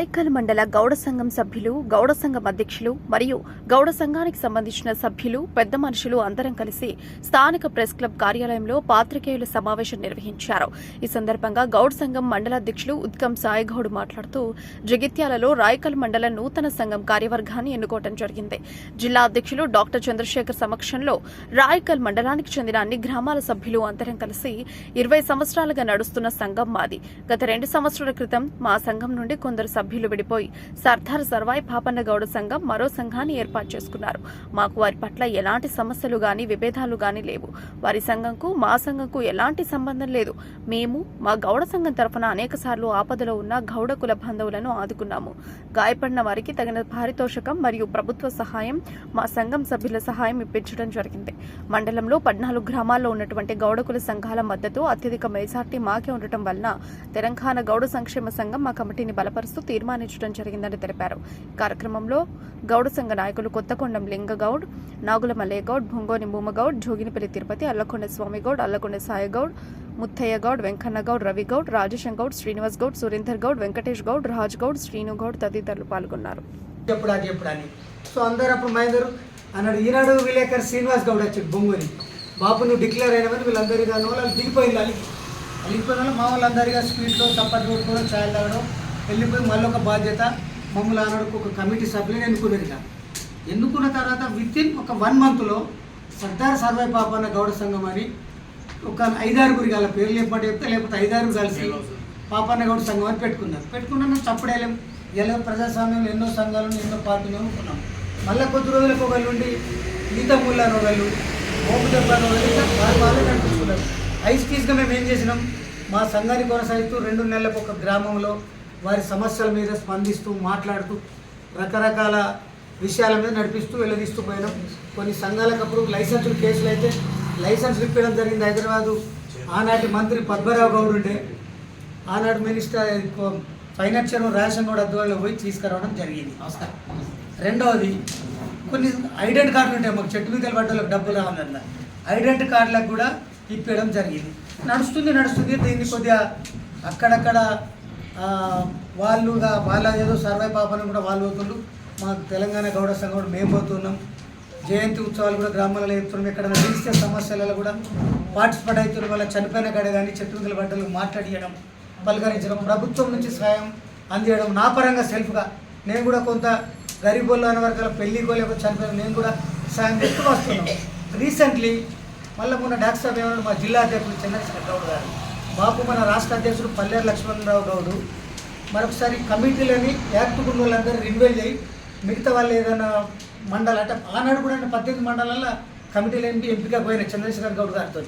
రాయకల్ మండల గౌడ సంఘం సభ్యులు గౌడ సంఘం అధ్యక్షులు మరియు గౌడ సంఘానికి సంబంధించిన సభ్యులు పెద్ద మనుషులు అందరం కలిసి స్థానిక ప్రెస్ క్లబ్ కార్యాలయంలో పాత్రికేయుల సమావేశం నిర్వహించారు. ఈ సందర్భంగా గౌడ సంఘం మండల అధ్యక్షులు ఉత్కం సాయిగౌడ్ మాట్లాడుతూ జగిత్యాలలో రాయకల్ మండల నూతన సంఘం కార్యవర్గాన్ని ఎన్నుకోవడం జరిగింది. జిల్లా అధ్యక్షులు డాక్టర్ చంద్రశేఖర్ సమక్షంలో రాయకల్ మండలానికి చెందిన అన్ని గ్రామాల సభ్యులు అందరం కలిసి ఇరవై సంవత్సరాలుగా నడుస్తున్న సంఘం మాది. గత రెండు సంవత్సరాల క్రితం మా సంఘం నుండి కొందరు సభ్యులు సభ్యులు విడిపోయి సర్దార్ సర్వాయి పాపన్న గౌడ సంఘం మరో సంఘాన్ని ఏర్పాటు చేసుకున్నారు. మాకు వారి పట్ల ఎలాంటి సమస్యలు గాని విభేదాలు గాని లేవు. వారి సంఘంకు మా సంఘంకు ఎలాంటి సంబంధం లేదు. మేము మా గౌడ సంఘం తరఫున అనేక సార్లు ఆపదలో ఉన్న గౌడ కుల బంధువులను ఆదుకున్నాము. గాయపడిన వారికి తగిన పారితోషకం మరియు ప్రభుత్వ సహాయం మా సంఘం సభ్యుల సహాయం ఇప్పించడం జరిగింది. మండలంలో పద్నాలుగు గ్రామాల్లో ఉన్నటువంటి గౌడ కుల సంఘాల మద్దతు అత్యధిక మెజార్టీ మాకే ఉండటం వలన తెలంగాణ గౌడ సంక్షేమ సంఘం మా కమిటీని బలపరుస్తూ తీర్మానించడం జరిగిందని తెలిపారు. కార్యక్రమంలో గౌడ సంఘ నాయకులు కొత్తకొండం లింగగౌడ్ నాగుల మల్లయ్యగౌడ్ భొంగోని భూమగౌడ్ జోగినిపల్లి తిరుపతి అల్లకొండ స్వామిగౌడ్ అల్లకొండ సాయిగౌడ్ ముత్తయ్య గౌడ్ వెంకన్నగౌడ్ రవిగౌడ్ రాజేశం గౌడ్ శ్రీనివాస్ గౌడ్ సురేందర్ గౌడ్ వెంకటేష్ గౌడ్ రాజ్ గౌడ్ శ్రీను గౌడ్ తదితరులు పాల్గొన్నారు. సో అందరు అప్పుడు మహేందర్ అన్నాడు ఈనాడు విలేకర్ శ్రీనివాస్ గౌడ్ వచ్చాడు బొంగుని బాబు నువ్వు డిక్లేర్ అయినామని వీళ్ళందరికీ దాని వాళ్ళు దిగిపోయింది అలిగి. అలిగిపోయిన వాళ్ళు మా వాళ్ళందరిగా స్వీట్లో చప్పట్లు కొట్టుకోవడం ఛాయలు తాగడం వెళ్ళిపోయి మళ్ళీ ఒక బాధ్యత మమ్మల్ని ఆనాడు ఒక కమిటీ సభ్యులను ఎన్నుకున్నారు ఇక ఎన్నుకున్న తర్వాత విత్ ఇన్ ఒక వన్ మంత్లో సర్దార్ సర్వే పాపన్న గౌడ సంఘం అని ఒక ఐదారుగురి గల పేర్లు చెప్పమంటే చెప్తే లేకపోతే ఐదారు కలిసి పాపన్న గౌడ సంఘం అని పెట్టుకున్నారు. పెట్టుకున్నాను చప్పుడేలేం ఎలా ప్రజాస్వామ్యంలో ఎన్నో సంఘాలను ఎన్నో పార్టీలు అనుకున్నాం మళ్ళీ కొద్ది రోజులకు ఒకళ్ళు ఉండి ఈత ముళ్ళ ఒకళ్ళు మోపు దెబ్బ ఇట్లా వాళ్ళు వాళ్ళే నడిపించుకున్నారు. ఐస్ పీస్గా మేము ఏం చేసినాం? మా సంఘాన్ని కొనసాగిస్తూ రెండు నెలలకు ఒక గ్రామంలో వారి సమస్యల మీద స్పందిస్తూ మాట్లాడుతూ రకరకాల విషయాల మీద నడిపిస్తూ వెళ్ళదీస్తూ పోయినాం. కొన్ని సంఘాలకు అప్పుడు లైసెన్సులు కేసులు అయితే లైసెన్స్ ఇప్పడం జరిగింది హైదరాబాదు. ఆనాటి మంత్రి పద్మరావు గౌడ్ ఉండే. ఆనాటి మినిస్టర్ ఫైనాన్షియల్ రేషన్ కూడా అద్వాలో పోయి తీసుకురావడం జరిగింది. రెండవది కొన్ని ఐడెంటి కార్డులు ఉంటాయి. మాకు చెట్టు మీద పడ్డలకు డబ్బులు రావాలన్న ఐడెంటి కార్డులకు కూడా ఇప్పడం జరిగింది. నడుస్తుంది నడుస్తుంది. దీన్ని కొద్దిగా అక్కడక్కడ వాళ్ళు వాళ్ళుగా వాళ్ళ ఏదో సర్వే పాపని కూడా వాళ్ళు పోతుండ్రు. మా తెలంగాణ గౌడ సంఘం కూడా మేము పోతున్నాం. జయంతి ఉత్సవాలు కూడా గ్రామాలలో చెప్తున్నాం ఇక్కడ నిలిస్తే సమస్యలలో కూడా పార్టిసిపేట్ అవుతున్న వాళ్ళ చనిపోయిన కాడ కానీ చెట్టుకుల బట్టలు మాట్లాడియడం పలకరించడం ప్రభుత్వం నుంచి సహాయం అందియడం నా పరంగా సెల్ఫ్గా. నేను కూడా కొంత గరీబుల్లో అనే వర్గాల పెళ్ళికో లేకపోతే చనిపోయిన నేను కూడా సాయం చేస్తూ వస్తున్నాం. రీసెంట్లీ మళ్ళీ మొన్న డాక్టర్ మా జిల్లా అధ్యక్షుడు చెన్నై గౌడ్ గారు. బాపు మన రాష్ట్ర అధ్యక్షుడు పల్లెరు లక్ష్మణరావు గౌడు మరొకసారి కమిటీలని యాక్ట్ ఉన్న వాళ్ళందరూ రిన్వెల్ చేయి. మిగతా వాళ్ళు ఏదైనా మండలం అంటే ఆనాడు కూడా పద్దెనిమిది మండలాల కమిటీలు ఎంపీ ఎంపిక పోయిన చంద్రశేఖర్ గౌడ్ గారితో